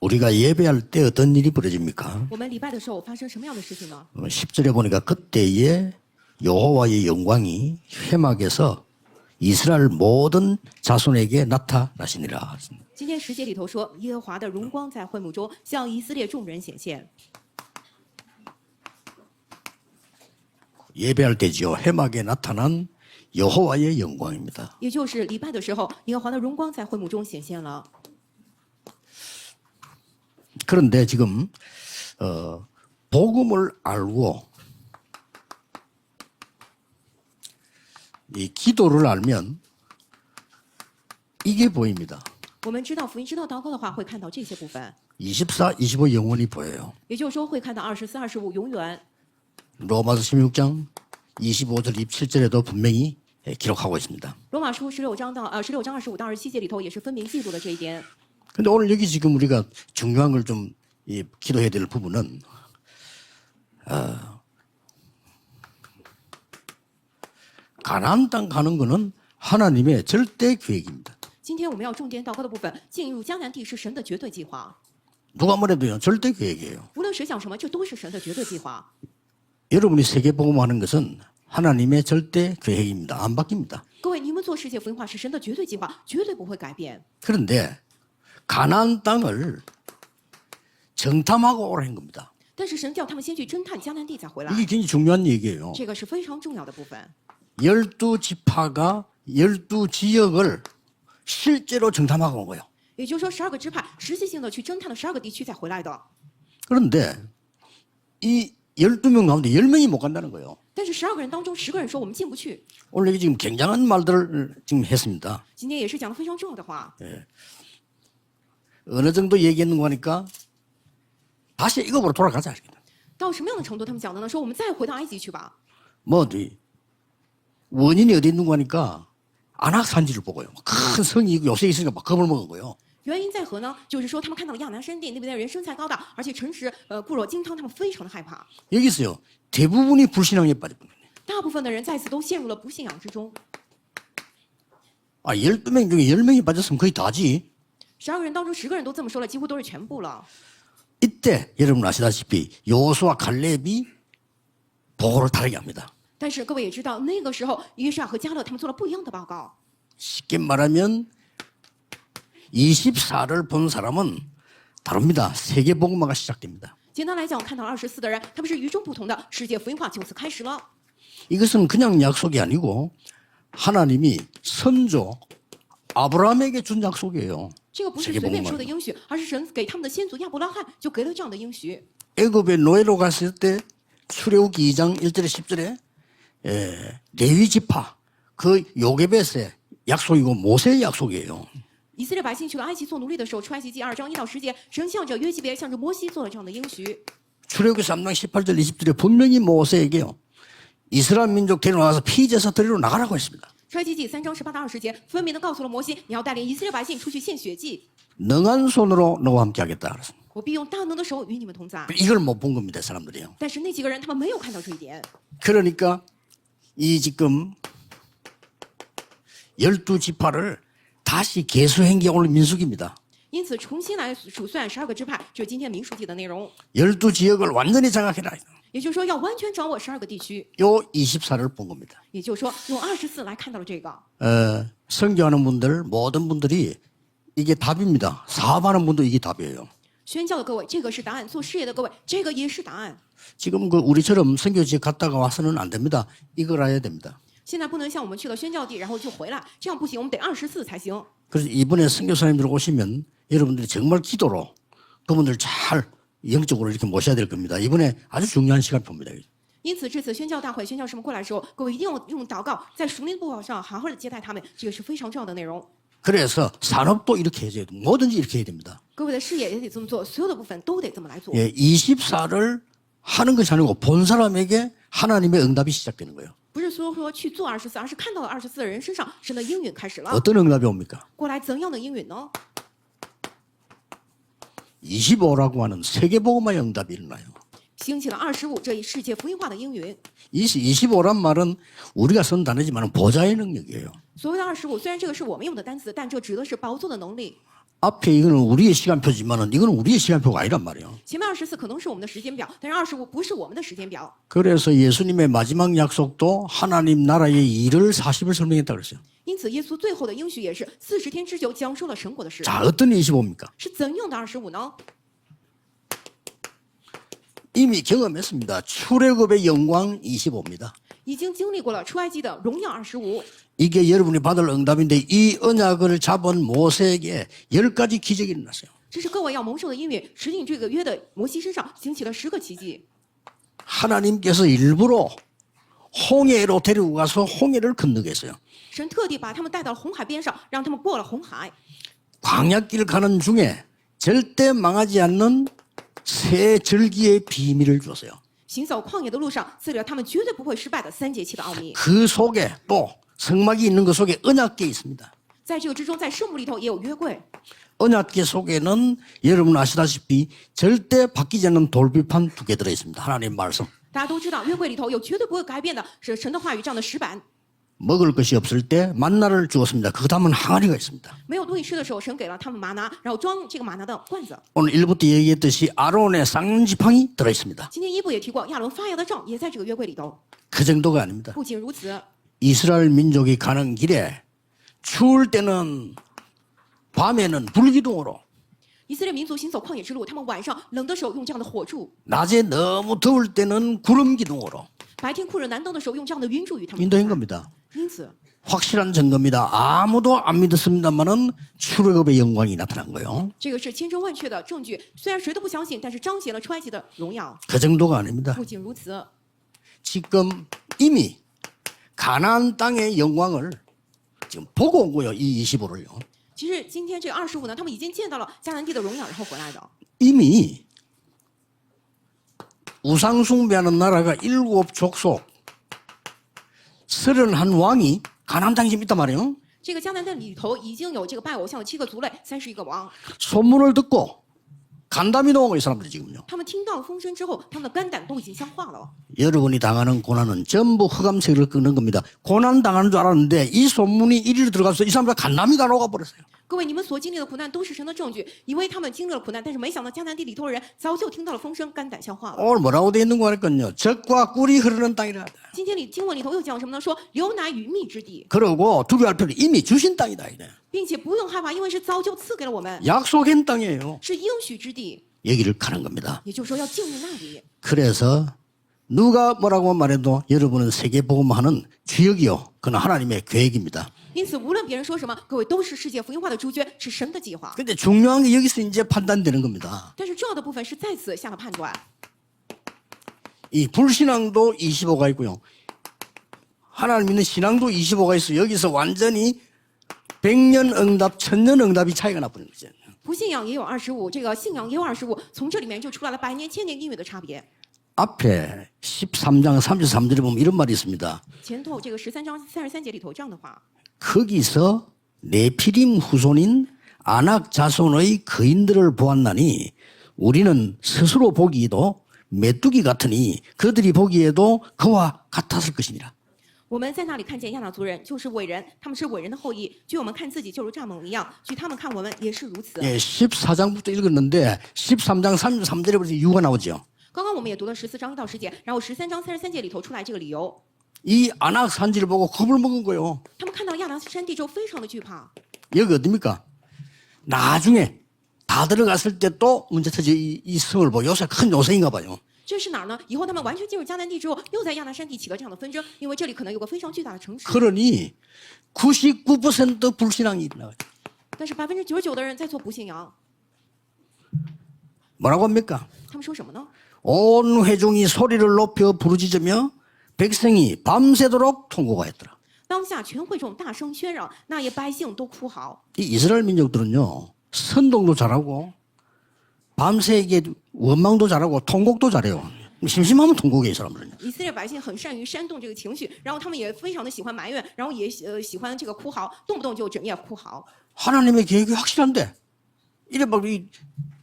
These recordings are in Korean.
우리가 예배할 때 어떤 일이 벌어집니까? 我们礼拜的时候发生什么样的事情呢？ 어, 10절에 보니까 그때에 여호와의 영광이 회막에서 이스라엘 모든 자손에게 나타나시니라. 今天十节里头说，耶和华的荣光在会幕中向以色列众人显现。 예배할 때지요. 회막에 나타난 여호와의 영광입니다. 也就是礼拜的时候，耶和华的荣光在会幕中显现了。 그런데 지금 어, 복음을 알고 이 기도를 알면 이게 보입니다. 我们知道福音、知道祷告的话，会看到这些部分， 24, 25 영원히 보여요. 也就是说会看到二十四、二十五永远。 로마서 16장 25절 27절에도 분명히 예, 기록하고 있습니다. 罗马书十六章到呃十六章二十五到二十七节里头也是分明记录了这一点。 근데 오늘 여기 지금 우리가 중요한 걸 좀 기도해야 될 부분은 어, 가나안 땅 가는 거는 하나님의 절대 계획입니다. 今天我们要重点祷告的部分，进入迦南地是神的绝对计划。 누가 뭐래도요 절대 계획이에요. 无论谁想什么，这都是神的绝对计划。 여러분이 세계 복음하는 것은 하나님의 절대 계획입니다. 안 바뀝니다. 各位，你们做世界福音化是神的绝对计划，绝对不会改变。 그런데 가나안 땅을 정탐하고 오라는 겁니다. 但是神叫他们先去侦探迦南地，再回来， 이게 굉장히 중요한 얘기예요. 这个是非常重要的部分。 열두 지파가 열두 지역을 실제로 정탐하고 온 거예요. 也就是说，十二个支派实际性的去侦探了十二个地区再回来的。 그런데 이 열두 명 가운데 열 명이 못 간다는 거예요. 但是十二个人当中，十个人说我们进不去。 오늘 여기 지금 굉장한 말들을 지금 했습니다. 今天也是讲的非常重要的话。 어느 정도 얘기했는가 하니까 다시 이거로 돌아가자. 到什么样的程度？他们讲的呢？说我们再回到埃及去吧。 뭐 이 원인이 어디 있는가 하니까 안악 산지를 보고요. 큰 성이 있고 요새 있으니까 막 겁을 먹은 거예요. 原因在何呢？就是说他们看到了亚南山地那边的人身材高大，而且诚实，呃，固若金汤，他们非常的害怕。 여기서요. 대부분이 불신앙에 빠져버려요. 大部分的人在此都陷入了不信仰之中。 아, 12명 중에 10명이 빠졌으면 거의 다지. 十二个人当中，十个人都这么说了，几乎都是全部了。 이때 여러분 아시다시피 요수와 갈렙이 보고를 다르게 합니다. 但是各位也知道，那个时候约书亚和加勒他们做了不一样的报告。 쉽게 말하면 24를 본 사람은 다릅니다. 세계 복음화가 시작됩니다. 简单来讲，看到二十四的人，他们是与众不同的，世界福音化就此开始了。 이것은 그냥 약속이 아니고 하나님이 선조 아브라함에게 준 약속이에요. 这个不是 세계 随便说 복음화. 的应许，而是神给他们的先祖亚伯拉罕就给了这样的应许。 애굽에 노예로 갔을 때 출애굽기 2장 1절에 10절에 에, 레위 지파 그 요게벳의 약속이고 모세의 약속이에요. 以色列百姓去了埃及做奴隶的时候，出埃及记二章一到十节，神向着约基别，向着摩西做了这样的应许。 출애굽기 3장 18절 20절에 분명히 모세에게요. 이스라엘 민족 데려와서 피제사 드리러 나가라고 했습니다. 出埃及记三章十八到二十节，分明的告诉了摩西，你要带领以色列百姓出去献血祭， 능한 손으로 너와 함께 하겠다. 그랬습니다. 我必用大能的手与你们同在。 이걸 못 본 겁니다, 사람들이요. 但是那几个人他们没有看到这一点， 그러니까 이 지금 열두 지파를 다시 개수행기 오늘 민숙입니다. 因此重新来数算十二个支派，就是今天民数记的内容。 열두 지역을 완전히 장악해라. 也就是说，要完全掌握十二个地区， 요 24를 본 겁니다. 也就是说，用二十四来看到了这个。 어, 성교하는 분들 모든 분들이 이게 답입니다. 사업하는 분도 이게 답이에요. 宣教的各位，这个是答案；做事业的各位，这个也是答案。 지금 그 우리처럼 선교 지역 갔다가 와서는 안 됩니다. 이걸 알아야 됩니다. 现在不能像我们去了宣教地，然后就回来，这样不行，我们得二十四才行。 그래서 이번에 선교사님들 오시면 여러분들이 정말 기도로 그분들 잘 영적으로 이렇게 모셔야 될 겁니다. 이번에 아주 중요한 시간 봅니다. 因此，这次宣教大会、宣教师们过来的时候，各位一定要用祷告，在属灵的步伐上好好的接待他们，这个是非常重要的内容。 그래서 산업도 이렇게 해줘야 돼요. 뭐든지 이렇게 해야 됩니다. 各位的事业也得这么做，所有的部分都得这么来做。 예, 24를 하는 것이 아니고 본 사람에게 하나님의 응답이 시작되는 거예요. 不是说说去做二十四，而是看到了二十四的人身上，神的应允开始了。 어떤 응답이 옵니까? 过来怎样的应允呢？ 25라고 하는 세계복음화의 응답이 일어나요. 兴起了二十五这一世界福音化的应允。 이 25란 말은 우리가 쓴 단어지만 보좌의 능력이에요. 所谓的二十五，虽然这个是我们用的单词，但这指的是宝座的能力。 앞에 이거는 우리의 시간표지만은 이거는 우리의 시간표가 아니란 말이에요. 前面二十四可能是我们的时间表，但是二十五不是我们的时间表。 그래서 예수님의 마지막 약속도 하나님 나라의 일을 40을 설명했다 그랬어요. 因此，耶稣最后的应许也是四十天之久讲述了神国的事。 자, 어떤 25입니까? 是怎样的二十五呢？ 이미 경험했습니다. 출애굽의 영광 25입니다. 已经经历过了出埃及的荣耀二十五， 이게 여러분이 받을 응답인데 이 언약을 잡은 모세에게 열 가지 기적이 일어났어요. 这是各位要蒙受的音乐。持定这个约的摩西身上兴起了十个奇迹。 하나님께서 일부러 홍해로 데리고 가서 홍해를 건너게 했어요. 神特地把他们带到红海边上，让他们过了红海。 광야길 가는 중에 절대 망하지 않는 새 절기의 비밀을 주었어요. 行走旷野的路上，赐了他们绝对不会失败的三节气的奥秘。 그 속에 또 성막이 있는 그 속에 언약계 있습니다. 在这个之中，在圣幕里头也有约柜。 언약계 속에는 여러분 아시다시피 절대 바뀌지 않는 돌비판 두 개 들어 있습니다. 하나님 말씀. 大家都知道，约柜里头有绝对不会改变的，是神的话语这样的石板。 먹을 것이 없을 때 만나를 주었습니다. 그 다음은 항아리가 있습니다. 没有东西吃的时候，神给了他们玛拿，然后装这个玛拿的罐子。 오늘 1부터 얘기했듯이 아론의 쌍지팡이 들어 있습니다. 今天一部也提过，亚伦发芽的杖也在这个约柜里头。 그 정도가 아닙니다. 不仅如此， 이스라엘 민족이 가는 길에 추울 때는 밤에는 불기둥으로 以色列民族行走旷野之路，他们晚上冷的时候用这样的火柱， 낮에 너무 더울 때는 구름 기둥으로 白天酷热难当的时候用这样的云柱与他们 인도한 同在。 겁니다. 因此， 확실한 증거입니다. 아무도 안 믿었습니다만은 출애굽의 영광이 나타난 거예요. 这个是千真万确的证据。虽然谁都不相信，但是彰显了出埃及的荣耀。 그 정도가 아닙니다. 不仅如此， 지금 이미 가나안 땅의 영광을 지금 보고 온 거예요. 이 25를요. 其实今天这二十五呢，他们已经见到了迦南地的荣耀，然后回来的。 이미 우상 숭배하는 나라가 일곱 족속 서른한 왕이 가나안 땅에 지금 있단 말이에요. 这个迦南地里头已经有这个拜偶像的七个族类，三十一个王。 소문을 듣고 간담이 나온 거이 사람들이 지금요. 他们听到风声之后，他们的肝胆都已经消化了。 여러분이 당하는 고난은 전부 흑암색을 끄는 겁니다. 고난 당하는 줄 알았는데 이 소문이 이리로 들어가서 이 사람들 간담이 다 녹아버렸어요. 各位，你们所经历的苦难都是神的证据，以为他们经历了苦难，但是没想到迦南地里头的人早就听到了风声，肝胆消化了。 오늘 뭐라고 돼 있는 거 하니까요. 적과 꿀이 흐르는 땅이라. 今天里经文里头又讲什么呢？说流奶与蜜之地， 그러고 두려할 필요 이미 주신 땅이다 이래. 并且不用害怕，因为是早就赐给了我们， 약속한 땅이에요. 是应许之地。 여기를 가는 겁니다. 也就是说要进入那里。 그래서 누가 뭐라고 말해도 여러분은 세계 복음하는 주역이요. 그는 하나님의 계획입니다. 因此，无论别人说什么，各位都是世界福音化的主角，是神的计划。 근데 중요한 게 여기서 이제 판단되는 겁니다. 但是重要的部分是在此下了判断。 이 불신앙도 25가 있고요. 하나님 믿는 신앙도 25가 있어. 여기서 완전히 백년 응답, 천년 응답이 차이가 나버린 거죠. 不信仰也有二十五，这个信仰也有二十五，从这里面就出来了百年、千年应允的差别。 앞에 13장 33절에 보면 이런 말이 있습니다. 前头这个十三章三十三节里头这样的话， 거기서 네피림 후손인 아낙 자손의 거인들을 보았나니 우리는 스스로 보기에도 메뚜기 같으니 그들이 보기에도 그와 같았을 것이니라. 我们在那里看见亚纳族人，就是伟人，他们是伟人的后裔。据我们看自己就如蚱蜢一样，据他们看我们也是如此。 예, 14장부터 읽었는데 13장 33절에 보니 이유가 나오죠. 刚刚我们也读了十四章一到十节，然后十三章三十三节里头出来这个理由， 이 아낙 산지를 보고 겁을 먹은 거요. 他们看到亚拿山地之后非常的惧怕。 여기 어딥니까? 나중에 다 들어갔을 때 또 문제 터져 이, 이 성을 보고 요새 큰 요새인가 봐요. 这是哪儿呢？以后他们完全进入迦南地之后，又在亚拿山地起了这样的纷争，因为这里可能有个非常巨大的城市。 그러니 99% 불신앙이 일어나요. 但是百分之九十九的人在做不信仰， 뭐라고 합니까? 他们说什么呢？ 온 회중이 소리를 높여 부르짖으며 백성이 밤새도록 통곡하 했더라. 当下全会众大声喧嚷，那些百姓都哭嚎。 이 이스라엘 민족들은요 선동도 잘하고 밤새 이게 원망도 잘하고 통곡도 잘해요. 심심하면 통곡해 이 사람들은요. 以色列百姓很善于煽动这个情绪，然后他们也非常的喜欢埋怨，然后也呃喜欢这个哭嚎，动不动就整夜哭嚎。 하나님의 계획이 확실한데 이래 막이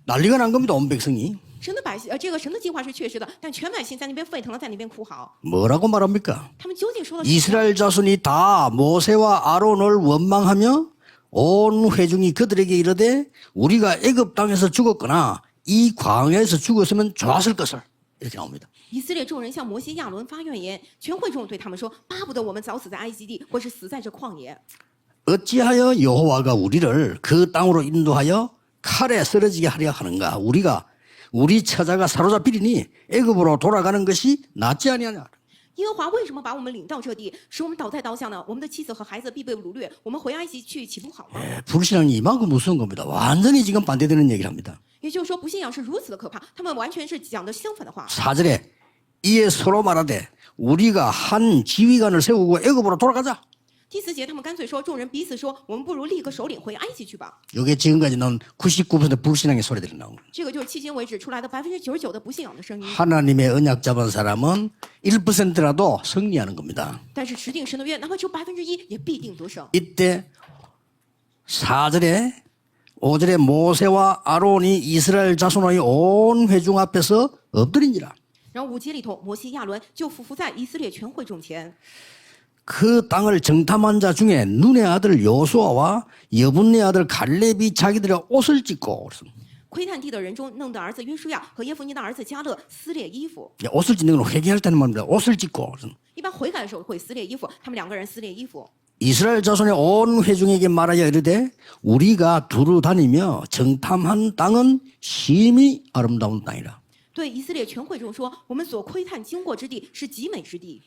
난리가 난 겁니다 온 백성이 神的百姓呃，这个神的计划是确实的，但全百姓在那边沸腾了，在那边哭嚎。 뭐라고 말합니까? 他们究竟说了什么？ 이스라엘 자손이 다 모세와 아론을 원망하며 온 회중이 그들에게 이르되 우리가 애굽 땅에서 죽었거나 이 광야에서 죽었으면 좋았을 것을 이렇게 나옵니다. 以色列众人向摩西、亚伦发怨言，全会众对他们说：“巴不得我们早死在埃及地，或是死在这旷野。 어찌하여 여호와가 우리를 그 땅으로 인도하여 칼에 쓰러지게 하려 하는가? 우리가 우리 처자가 사로잡히리니 애굽으로 돌아가는 것이 낫지 아니하냐? 耶和华为什么把我们领到这地，使我们倒在刀下呢？我们的妻子和孩子必被掳掠，我们回埃及去岂不好吗？ 예, 불신앙이 이만큼 무서운 겁니다. 완전히 지금 반대되는 얘기를 합니다. 也就是说，不信仰是如此的可怕，他们完全是讲的相反的话。 사절에 이에 서로 말하되 우리가 한 지휘관을 세우고 애굽으로 돌아가자. 第四节，他们干脆说，众人彼此说，我们不如立个首领回埃及去吧。 이게 지금까지 나온 99% 불신앙의 소리들이 나오는 거예요. 这个就是迄今为止出来的百分之九十九的不信仰的声音。 하나님의 언약 잡은 사람은 1%라도 승리하는 겁니다. 但是持定神的约，哪怕只有百分之一，也必定得胜。 이때 4절에 5절에 모세와 아론이 이스라엘 자손의 온 회중 앞에서 엎드린지라. 然后五节里头，摩西、亚伦就俯伏在以色列全会众前， 그 땅을 정탐한 자 중에 눈의 아들 여수아와 여분의 아들 갈렙이 자기들의 옷을 찢고 그래서 窥探地的人中，弄的儿子约书亚和耶夫尼的儿子加勒撕裂衣服。 이제 옷을 찢는 건 회개할 때는 말입니다. 옷을 찢고 그래서 一般悔改的时候会撕裂衣服，他们两个人撕裂衣服。 이스라엘 자손의 온 회중에게 말하여 이르되 우리가 두루 다니며 정탐한 땅은 심히 아름다운 땅이라. 对以色列全会众说：“我们所窥探经过之地是极美之地。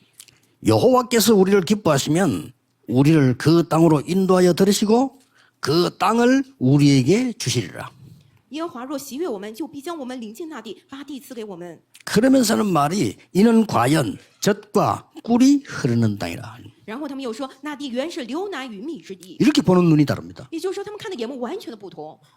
여호와께서 우리를 기뻐하시면 우리를 그 땅으로 인도하여 들으시고 그 땅을 우리에게 주시리라. 그러면서는 말이 이는 과연 젖과 꿀이 흐르는 땅이라. 이렇게 보는 눈이 다릅니다.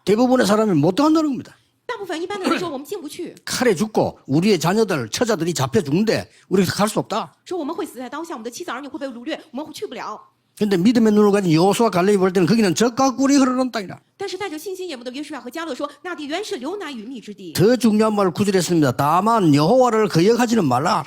대부분의 사람이 못 한다는 겁니다. 大部分一般的人说：“我们进不去， 칼에 죽고 우리의 자녀들 처자들이 잡혀 죽는데 우리가 갈 수 없다. 说我们会死在刀下，我们的妻子儿女会被掳掠，我们去不了。 근데 믿음의 눈을 가진 여호수아 갈렙이 볼 때는 거기는 젖과 꿀이 흐르는 땅이라. ”但是带着信心眼目的约书亚和加勒说：“那地原是流奶与蜜之地。 더 중요한 말을 구절했습니다. 다만 여호와를 거역하지는 말라.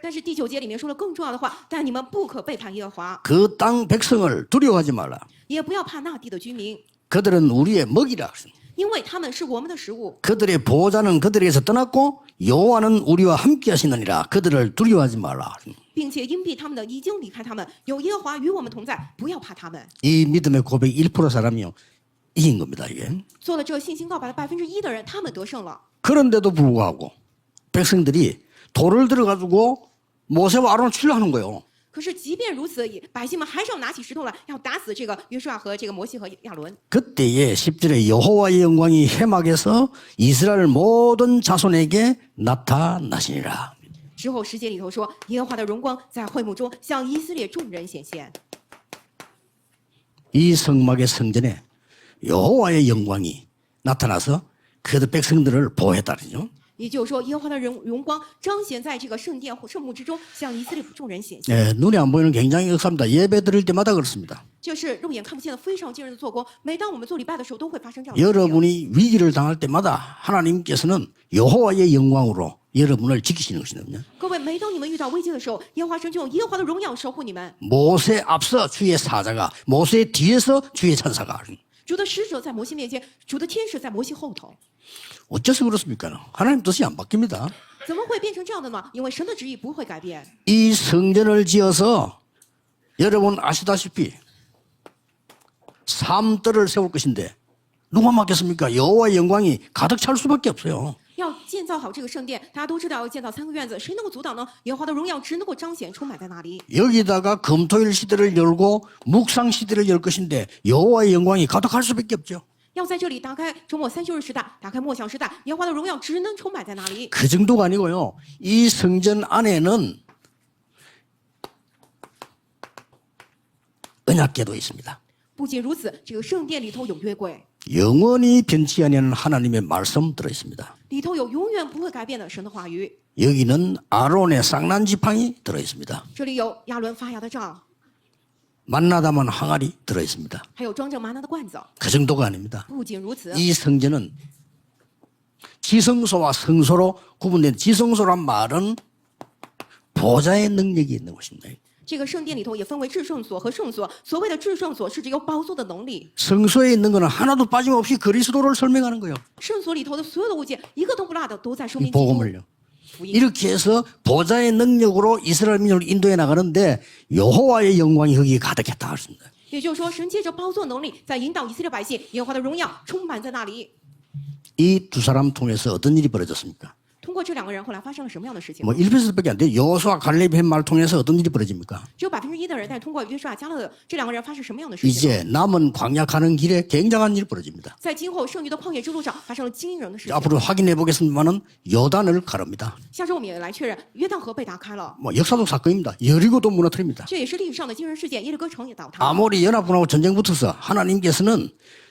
”但是第九节里面说了更重要的话：“但你们不可背叛耶和华， 그 땅 백성을 두려워하지 말라. 也不要怕那地的居民， 그들은 우리의 먹이라. 因为他们是我们的食物。 그들의 보호자는 그들에게서 떠났고 여호와는 우리와 함께 하시느니라. 그들을 두려워하지 말라. 并且荫蔽他们的已经离开他们，有耶和华与我们同在，不要怕他们。 이 믿음의 고백 1% 사람이요. 이긴 겁니다, 이게. 做了这信心告白的百分之一的人，他们得胜了。 그런데도 불구하고 백성들이 돌을 들어가지고 모세와 아론을 치려 하는 거예요. 可是即便如此，也百姓们还是要拿起石头来，要打死这个约书亚和这个摩西和亚伦。 그때에 10절에 여호와의 영광이 해막에서 이스라엘 모든 자손에게 나타나시니라. 之后十节里头说，耶和华的荣光在会幕中向以色列众人显现。 이 성막의 성전에 여호와의 영광이 나타나서 그들 백성들을 보호했다는죠. 也就是说，耶和华的荣荣光彰显在这个圣殿圣幕之中，向以色列众人显现。 예, 눈에 안 보이는 굉장히 역사입니다. 예배 드릴 때마다 그렇습니다. 这是肉眼看不见的非常惊人的做工。每当我们做礼拜的时候，都会发生这样的事情。 여러분이 위기를 당할 때마다 하나님께서는 여호와의 영광으로 여러분을 지키시는 것이거든요. 各位，每当你们遇到危机的时候，耶和华神就用耶和华的荣耀守护你们。 모세 앞서 주의 사자가 모세 뒤에서 주의 천사가 主的使者在摩西面前，主的天使在摩西后头。 어째서 그렇습니까? 하나님 뜻이 안 바뀝니다. 怎么会变成这样的呢？因为神的旨意不会改变。 이 성전을 지어서 여러분 아시다시피 삼뜰을 세울 것인데 누가 맡겠습니까? 여호와의 영광이 가득 찰 수밖에 없어요. 要建造好这个圣殿，大家都知道要建造三个院子，谁能够阻挡呢？耶和华的荣耀只能够彰显，充满在那里。 여기다가 금토일 시대를 열고 묵상 시대를 열 것인데 여호와의 영광이 가득할 수밖에 없죠. 要在这里打开周末三休日时代，打开默想时代，耶和华的荣耀只能充满在那里。 그 정도가 아니고요. 이 성전 안에는 언약궤도 있습니다. 不仅如此，这个圣殿里头有约柜， 영원히 변치 아니하는 하나님의 말씀 들어 있습니다. 里头有永远不会改变的神的话语。 여기는 아론의 쌍난 지팡이 들어 있습니다. 这里有亚伦发芽的杖， 만나다만 항아리 들어 있습니다. 还有装着玛纳的罐子。 그 정도가 아닙니다. 不仅如此， 이 성전은 지성소와 성소로 구분된 지성소란 말은 보좌의 능력이 있는 곳입니다. 这个圣殿里头也分为至圣所和圣所。所谓的至圣所是指有宝座的能力， 성소에 있는 거는 하나도 빠짐없이 그리스도를 설명하는 거예요. 圣所里头的所有的物件一个都不落的都在说 이 明基督 복음을요. 福音。 이렇게 해서 보좌의 능력으로 이스라엘 민족을 인도해 나가는데 여호와의 영광이 거기에 가득했다 했습니다. 也就是说，神借着宝座能力在引导以色列百姓，耶和华的荣耀充满在那里。 이 두 사람 통해서 어떤 일이 벌어졌습니까? 通过这两个人，后来发生了什么样的事情？ 뭐 1%밖에 안 돼요. 여호수아 갈렙의 말 통해서 어떤 일이 벌어집니까? 只有百分之一的人，但是通过约书亚、加勒的这两个人发生什么样的事情？ 이제 남은 광야 가는 길에 굉장한 일이 벌어집니다. 在今后剩余的旷野之路上发生了惊人的事情。 앞으로 확인해 보겠습니다만은 요단을 가릅니다. 下周我们也来确认，约旦河被打开了， 뭐 역사적 사건입니다. 여리고도 무너뜨립니다. 这也是历史上的惊人事件。耶利哥城也倒塌。 아모리 연합군하고 전쟁 붙어서 하나님께서는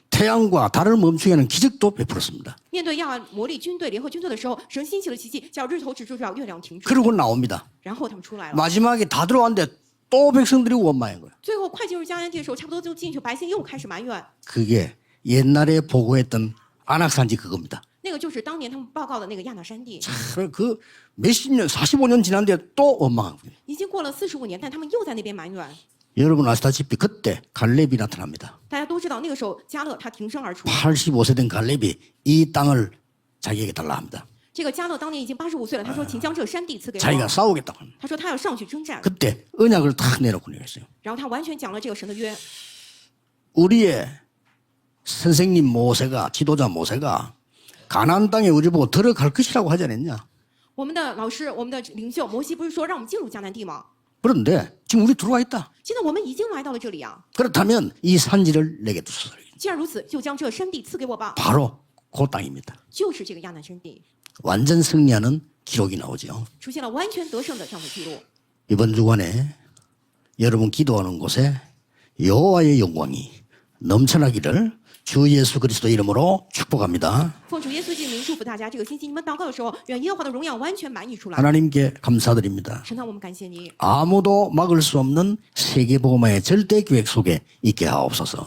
태양과 달을 멈추게 하는 기적도 베풀었습니다. 面对亚摩利军队联合军队的时候，神兴起了奇迹，叫日头止住，叫月亮停止。 그러고 나옵니다. 然后他们出来了。 마지막에 다 들어왔는데 또 백성들이 원망한 거예요. 最后快进入迦南地的时候，差不多就进去，百姓又开始埋怨。 그게 옛날에 보고했던 안악산지 그겁니다. 那个就是当年他们报告的那个亚纳山地， 그 몇십 년, 45년 지났는데 또 원망한 거예요. 已经过了四十五年，但他们又在那边埋怨。 여러분 아시다시피 그때 갈렙이 나타납니다. 大家都知道，那个时候加勒他挺身而出。 85세 된 갈렙이 이 땅을 자기에게 달라 합니다. 这个加勒当年已经八十五岁了，他说：“请将这山地赐给 자기가 我。 싸우겠다고 합니다. 他说他要上去征战， 그때 언약을 탁 내놓고 내렸어요. 然后他完全讲了这个神的约。 우리의 선생님 모세가 지도자 모세가 가나안 땅에 우리 보고 들어갈 것이라고 하지 않았냐? 我们的老师，我们的领袖摩西不是说让我们进入迦南地吗？ 그런데 지금 우리 들어와 있다. 现在我们已经来到了这里啊！ 그렇다면 이 산지를 내게 두소서. 既然如此，就将这山地赐给我吧， 바로 그 땅입니다. 就是这个亚南山地， 완전 승리하는 기록이 나오죠. 出现了完全得胜的这样的记录。 이번 주간에 여러분 기도하는 곳에 여호와의 영광이 넘쳐나기를 주 예수 그리스도 이름으로 축복합니다. 하나님께 감사드립니다. 아무도 막을 수 없는 세계 복음화의 절대 계획 속에 있게 하옵소서.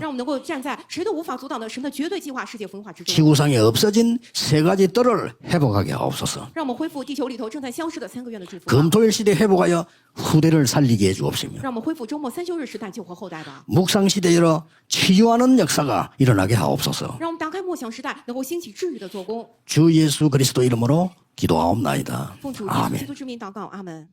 지구상에 없어진 세 가지 뜰을 회복하게 하옵소서. 금토일 시대 회복하여 후대를 살리게 해 주옵시며. 묵상 시대에 치유하는 역사가 일어나게 일어나게 하옵소서. 让我们打开默想时代，能够兴起治愈的做工。 주 예수 그리스도 이름으로 기도하옵나이다. 奉主耶稣基 아멘. 督之名祷告，阿门。